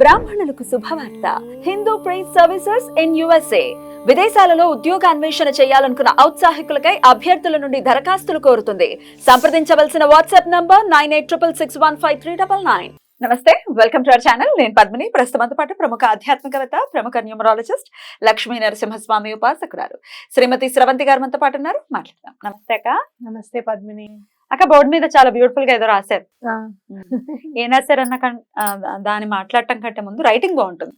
బ్రాహ్మణులకు శుభవార్త. Hindu prize services in USA. విదేశాలలో ఉద్యోగ అన్వేషణ చేయాలనుకున్న ఔత్సాహికులకై అభ్యర్థుల నుండి దరఖాస్తులు కోరుతుంది. సంప్రదించవలసిన WhatsApp number nine eight triple six one five three double nine. నమస్తే వెల్కమ్ టు అవర్ ఛానల్. నేను పద్మిని. ప్రస్తుతంతో పాటు ప్రముఖ ఆధ్యాత్మికవేత్త ప్రముఖ న్యూమరాలజిస్ట్ లక్ష్మీ నరసింహస్వామి ఉపాసకురాలు. శ్రీమతి స్రవంతి గారు మనతో పాటు ఉన్నారు. మాట్లాడదాం. నమస్తే అక్క. నమస్తే పద్మిని. అక్క బోర్డు మీద చాలా బ్యూటిఫుల్గా ఏదో రాశారు. ఏం రాశారు అన్న కన్- ఆ, దాన్ని మాట్లాడటం కంటే ముందు రైటింగ్ బాగుంటుంది.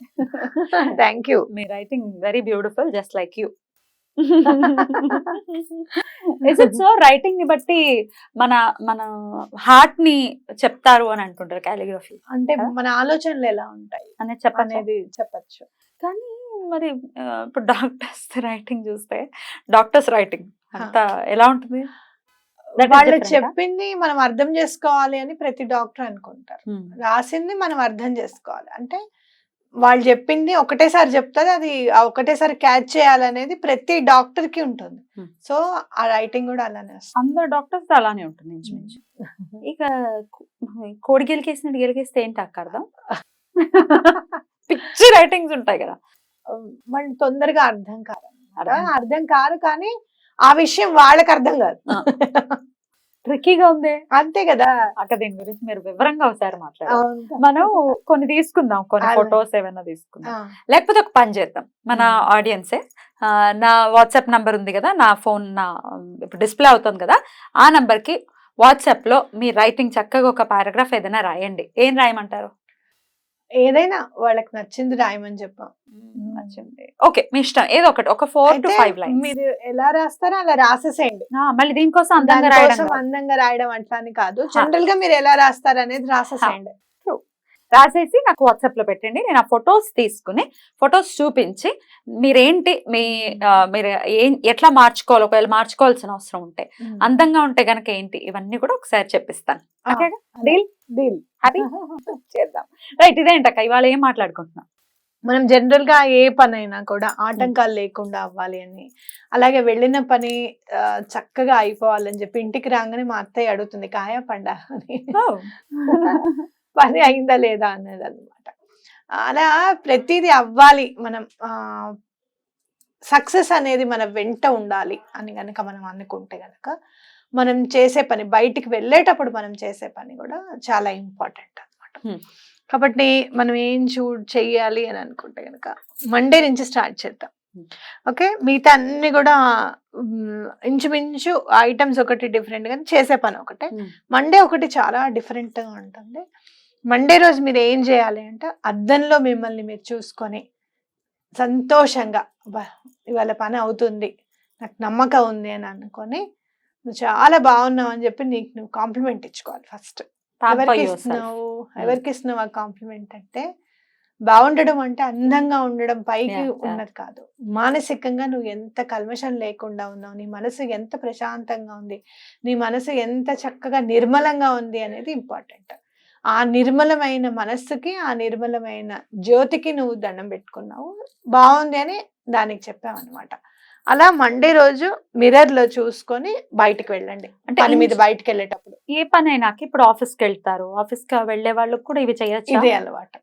Thank you me writing very beautiful just like you is it so రైటింగ్ని బట్టి మన మన హార్ట్ని చెప్తారు అని అంటుంటారు కాలిగ్రఫీ అంటే మన ఆలోచనలు ఎలా ఉంటాయి? అనేది చెప్పనేది చెప్పచ్చు. కానీ మరి ఇప్పుడు డాక్టర్స్ రైటింగ్ చూస్తే డాక్టర్స్ రైటింగ్ అంతా ఎలా ఉంటుంది? వాళ్ళు? చెప్పింది మనం అర్థం చేసుకోవాలి అని ప్రతి డాక్టర్ అనుకుంటారు. రాసింది మనం అర్థం చేసుకోవాలి. అంటే వాళ్ళు చెప్పింది ఒకటేసారి చెప్తారు అది ఒకటేసారి క్యాచ్ చేయాలనేది ప్రతి డాక్టర్కి ఉంటుంది. సో ఆ రైటింగ్ కూడా అలానే వస్తుంది. అందరు డాక్టర్స్ అలానే ఉంటుంది ఇంచుమించు. ఇక కోడి గెలికేసినట్టు గెలికేస్తే ఏంటి అక్క అర్థం? పిచ్చి రైటింగ్స్ ఉంటాయి కదా. వాళ్ళు తొందరగా అర్థం కాదు అర్థం. అర్థం కాదు కానీ ఆ విషయం వాళ్ళకి అర్థం కాదు. ట్రిక్కీగా ఉంది? అంతే కదా. అక్క దీని గురించి మీరు వివరంగా ఒకసారి మాట్లాడారు. మనం కొన్ని తీసుకుందాం కొన్ని. ఫొటోస్ ఏమైనా తీసుకుందాం. లేకపోతే ఒక పని చేద్దాం. మన. ఆడియన్సే. నా వాట్సాప్ నంబర్ ఉంది కదా నా ఫోన్ నా ఇప్పుడు డిస్ప్లే అవుతుంది కదా ఆ నంబర్కి వాట్సాప్లో మీ రైటింగ్ చక్కగా ఒక పారాగ్రాఫ్ ఏదైనా రాయండి. ఏం రాయమంటారు? ఏదైనా వాళ్ళకి నచ్చింది రాయమని చెప్పాం. నచ్చింది. ఓకే మీ ఇష్టం. ఏదో ఒకటి ఒక ఫోర్ టు ఫైవ్ లైన్స్ మీరు ఎలా రాస్తారో అలా రాసేసేయండి. మళ్ళీ దీనికోసం అందంగా రాయడం. అందంగా రాయడం అట్లా అని కాదు. జనరల్గా మీరు ఎలా రాస్తారు అనేది రాసేసేయండి. రాసేసి నాకు వాట్సాప్లో పెట్టండి. నేను ఆ ఫొటోస్ తీసుకుని ఫొటోస్ చూపించి మీరేంటి మీ మీరు ఏం ఎట్లా మార్చుకోవాలి? ఒకవేళ మార్చుకోవాల్సిన అవసరం ఉంటే అందంగా ఉంటే గనక ఏంటి? ఇవన్నీ కూడా ఒకసారి చెప్పిస్తాను. ఆ, ఓకే డీల్ డీల్ హ్యాపీ చేద్దాం. రైట్ ఇదేంటక్క ఇవాళ ఏం మాట్లాడుకుంటున్నాం? మనం జనరల్గా ఏ పని అయినా కూడా ఆటంకాలు లేకుండా అవ్వాలి అని. అలాగే వెళ్ళిన పని చక్కగా అయిపోవాలని చెప్పి ఇంటికి రాగానే మా అత్తయ్య అడుగుతుంది కాయ పండ? అని. పని అయిందా లేదా అనేది అనమాట అలా ప్రతిదీ అవ్వాలి మనం సక్సెస్ అనేది మన వెంట ఉండాలి అని కనుక మనం అనుకుంటే గనక మనం చేసే పని బయటికి వెళ్ళేటప్పుడు మనం చేసే పని కూడా చాలా ఇంపార్టెంట్ అనమాట. కాబట్టి మనం ఏం చూ చెయ్యాలి అని అనుకుంటే కనుక మండే నుంచి స్టార్ట్ చేద్దాం. ఓకే? మిగతా అన్ని కూడా ఇంచుమించు ఐటమ్స్ ఒకటి డిఫరెంట్ కానీ చేసే పని ఒకటే. మండే ఒకటి చాలా different గా ఉంటుంది. మండే రోజు మీరు ఏం చేయాలి అంటే అద్దంలో మిమ్మల్ని మీరు చూసుకొని సంతోషంగా "అబ్బా, ఇవాళ పని అవుతుంది నాకు నమ్మకం ఉంది అని అనుకొని నువ్వు చాలా బాగున్నావు అని చెప్పి నీకు నువ్వు కాంప్లిమెంట్ ఇచ్చుకోవాలి ఫస్ట్ ఎవరికి ఇస్తున్నావు? ఎవరికి ఇస్తున్నావు ఆ కాంప్లిమెంట్ అంటే బాగుండడం అంటే అందంగా ఉండడం పైకి. ఉన్నది కాదు. మానసికంగా నువ్వు ఎంత కల్మషం లేకుండా ఉన్నావు నీ మనసు ఎంత ప్రశాంతంగా ఉంది నీ మనసు ఎంత చక్కగా నిర్మలంగా ఉంది అనేది ఇంపార్టెంట్ ఆ నిర్మలమైన మనస్సుకి ఆ నిర్మలమైన జ్యోతికి నువ్వు దండం పెట్టుకున్నావు. బాగుంది అని దానికి చెప్పావన్నమాట అలా మండే రోజు మిర్రర్లో చూసుకొని బయటికి వెళ్ళండి. అంటే పని మీద బయటికి వెళ్ళేటప్పుడు ఏ పని అయినా ఇప్పుడు ఆఫీస్కి వెళ్తారు? ఆఫీస్కి వెళ్ళే వాళ్ళకి కూడా ఇవి చేయొచ్చు? ఇదే అలవాటు?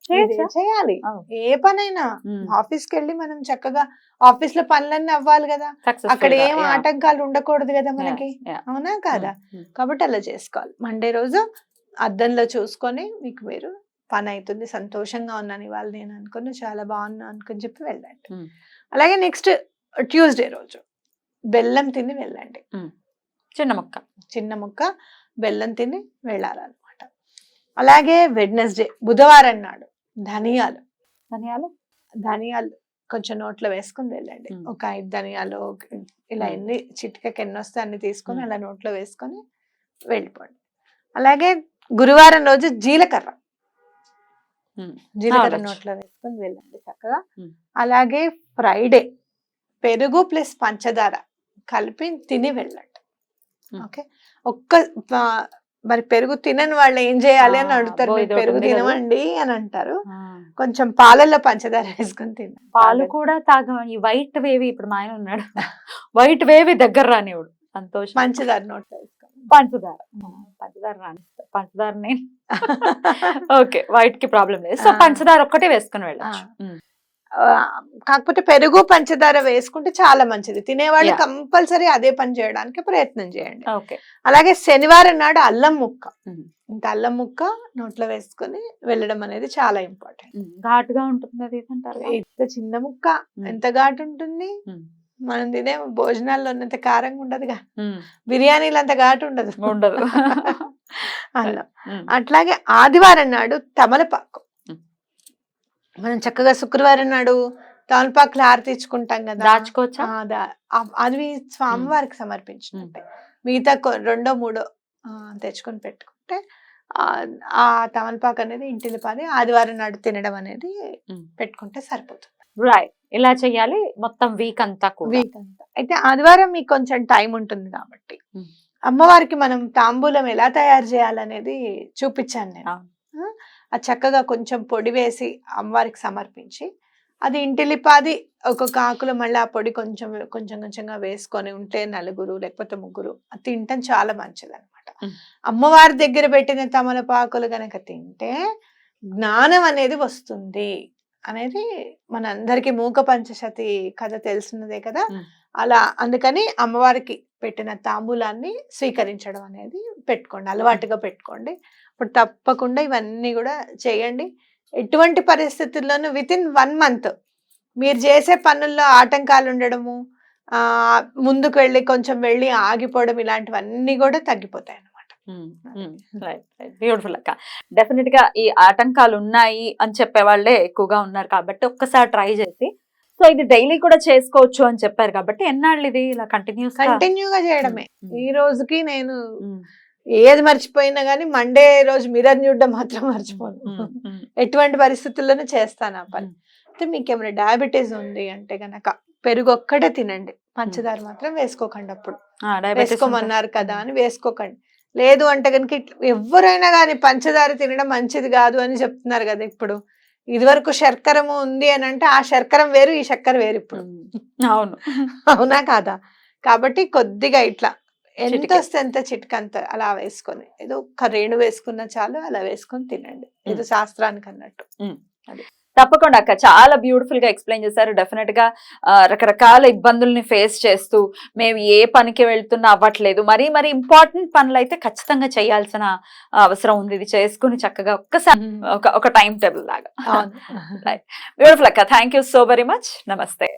చేయాలి. ఏ పనైనా. ఆఫీస్కి వెళ్ళి మనం చక్కగా ఆఫీస్లో పనులన్నీ అవ్వాలి కదా. అక్కడ ఏం ఆటంకాలు ఉండకూడదు కదా మనకి. అవునా కాదా? కాబట్టి అలా చేసుకోవాలి. మండే రోజు అద్దంలో చూసుకొని మీకు మీరు పని అవుతుంది సంతోషంగా ఉన్నాను ఇవాళ నేను అనుకుని చాలా బాగున్నా అనుకుని చెప్పి వెళ్ళండి. అలాగే నెక్స్ట్ ట్యూస్డే రోజు బెల్లం తిని వెళ్ళండి. చిన్న మొక్క. చిన్న ముక్క బెల్లం తిని వెళ్ళాలన్నమాట. అలాగే వెడ్నెస్డే బుధవారం నాడు ధనియాలు. ధనియాలు? ధనియాలు కొంచెం నోట్లో వేసుకొని వెళ్ళండి. ఒక ఐదు ధనియాలు ఇలా. ఎన్ని చిటికకి ఎన్ని వస్తే అన్ని తీసుకొని. అలా నోట్లో వేసుకొని వెళ్ళిపోండి. అలాగే గురువారం రోజు జీలకర్ర. జీలకర్ర. నోట్లో వేసుకొని వెళ్ళండి చక్కగా. అలాగే ఫ్రైడే పెరుగు ప్లస్ పంచదార కలిపి తిని వెళ్ళండి. ఓకే? ఒక్క మరి పెరుగు తినని వాళ్ళు ఏం చేయాలి అని అడుగుతారు. అబ్బో, "మీరు ఇది ఒకటి పెరుగు ఉంది కదా." తినమండి అని అంటారు. కొంచెం పాలల్లో పంచదార వేసుకొని తినండి. పాలు కూడా తాగ ఈ వైట్ వేవి ఇప్పుడు మా ఆయన ఉన్నాడు. వైట్ వేవి దగ్గర రానివాడు సంతోషం. పంచదార నోట్లో వేసుకోండి. పంచదార. పంచదార పంచదార నేను ఓకే వైట్కి ప్రాబ్లం లేదు సో. పంచదార ఒక్కటే వేసుకుని వెళ్ళచ్చు కాకపోతే పెరుగు పంచదార వేసుకుంటే చాలా మంచిది తినేవాళ్ళు. కంపల్సరీ అదే పని చేయడానికి ప్రయత్నం చేయండి ఓకే అలాగే శనివారం నాడు అల్లం ముక్క. ఇంత అల్లం ముక్క నోట్లో వేసుకొని వెళ్ళడం అనేది చాలా ఇంపార్టెంట్ ఘాటుగా ఉంటుంది అది అంటారు. ఇంత చిన్న ముక్క. ఎంత ఘాటు ఉంటుంది. మనం తినే భోజనాల్లో ఉన్నంత కారంగా ఉండదుగా. బిర్యానీలు అంత ఘాటు ఉండదు. ఉండదు. అల్లం అట్లాగే ఆదివారం నాడు తమలపాకు. మనం చక్కగా శుక్రవారం నాడు తమలపాకులు ఆరతించుకుంటాం కదా. దాచుకోవచ్చా? అది స్వామివారికి సమర్పించినట్టే. మిగతా రెండో మూడో తెచ్చుకొని పెట్టుకుంటే ఆ తమలపాకు అనేది ఇంటిని పది ఆదివారం నాడు తినడం అనేది. పెట్టుకుంటే సరిపోతుంది. రైట్. ఇలా చెయ్యాలి మొత్తం వీక్ అంతా వీక్ అంతా. అయితే ఆదివారం మీకు కొంచెం టైం ఉంటుంది కాబట్టి. అమ్మవారికి మనం తాంబూలం ఎలా తయారు చేయాలనేది చూపించాను నేను. ఆ, అది చక్కగా కొంచెం పొడి వేసి అమ్మవారికి సమర్పించి అది ఇంటిలిపాది ఒక్కొక్క ఆకులో మళ్ళీ ఆ పొడి కొంచెం కొంచెం కొంచెంగా వేసుకొని ఉంటే నలుగురు లేకపోతే ముగ్గురు అది తింటాం చాలా మంచిది అనమాట. అమ్మవారి దగ్గర పెట్టిన తమలపాకులు గనక తింటే జ్ఞానం అనేది వస్తుంది. అనేది మనందరికీ మూక పంచశతి కథ తెలుసున్నదే కదా. అలా అందుకని అమ్మవారికి పెట్టిన తాంబూలాన్ని స్వీకరించడం అనేది పెట్టుకోండి అలవాటుగా పెట్టుకోండి. ఇప్పుడు తప్పకుండా ఇవన్నీ కూడా చేయండి. ఎటువంటి పరిస్థితుల్లోనూ విత్ ఇన్ వన్ మంత్ మీరు చేసే పనుల్లో ఆటంకాలు ఉండడము ముందుకు వెళ్ళి కొంచెం వెళ్ళి ఆగిపోవడం ఇలాంటివన్నీ కూడా తగ్గిపోతాయి అన్నమాట బ్యూటిఫుల్ అక్క. డెఫినెట్గా ఈ ఆటంకాలు ఉన్నాయి అని చెప్పే వాళ్ళే ఎక్కువగా ఉన్నారు కాబట్టి ఒక్కసారి ట్రై చేసి. సో ఇది డైలీ కూడా చేసుకోవచ్చు అని చెప్పారు కాబట్టి ఎన్నాళ్ళు ఇది ఇలా కంటిన్యూస్ కంటిన్యూగా చేయడమే. ఈ రోజుకి నేను ఏది మర్చిపోయినా కానీ మండే రోజు మిర్రర్ చూడడం మాత్రం మర్చిపోను. ఎటువంటి పరిస్థితుల్లోనూ చేస్తాను ఆ పని. అయితే మీకు ఏమైనా డయాబెటీస్ ఉంది అంటే గనక పెరుగు ఒక్కటే తినండి పంచదార మాత్రం వేసుకోకండి అప్పుడు. వేసుకోమన్నారు కదా అని వేసుకోకండి. లేదు అంటే కనుక ఎవరైనా కానీ పంచదార తినడం మంచిది కాదు అని చెప్తున్నారు కదా ఇప్పుడు. ఇదివరకు శర్కరము ఉంది అని అంటే ఆ శర్కరం వేరు ఈ చక్కెర వేరు ఇప్పుడు. అవును. అవునా కాదా? కాబట్టి కొద్దిగా ఇట్లా ఎంత. వస్తే ఎంత చిట్కంత అలా వేసుకొని ఏదో ఒక్క రేణు వేసుకున్నా చాలు అలా వేసుకొని తినండి. ఇది. శాస్త్రానికి అన్నట్టు తప్పకుండా అక్క. చాలా బ్యూటిఫుల్గా ఎక్స్ప్లెయిన్ చేశారు. డెఫినెట్గా రకరకాల ఇబ్బందుల్ని ఫేస్ చేస్తూ మేము ఏ పనికి వెళ్తున్నా అవ్వట్లేదు. మరీ మరి ఇంపార్టెంట్ పనులు అయితే ఖచ్చితంగా చేయాల్సిన అవసరం ఉంది. ఇది చేసుకుని చక్కగా ఒక్కసారి ఒక ఒక టైం టేబుల్ లాగా. బ్యూటిఫుల్ అక్క. Thank you so very much నమస్తే.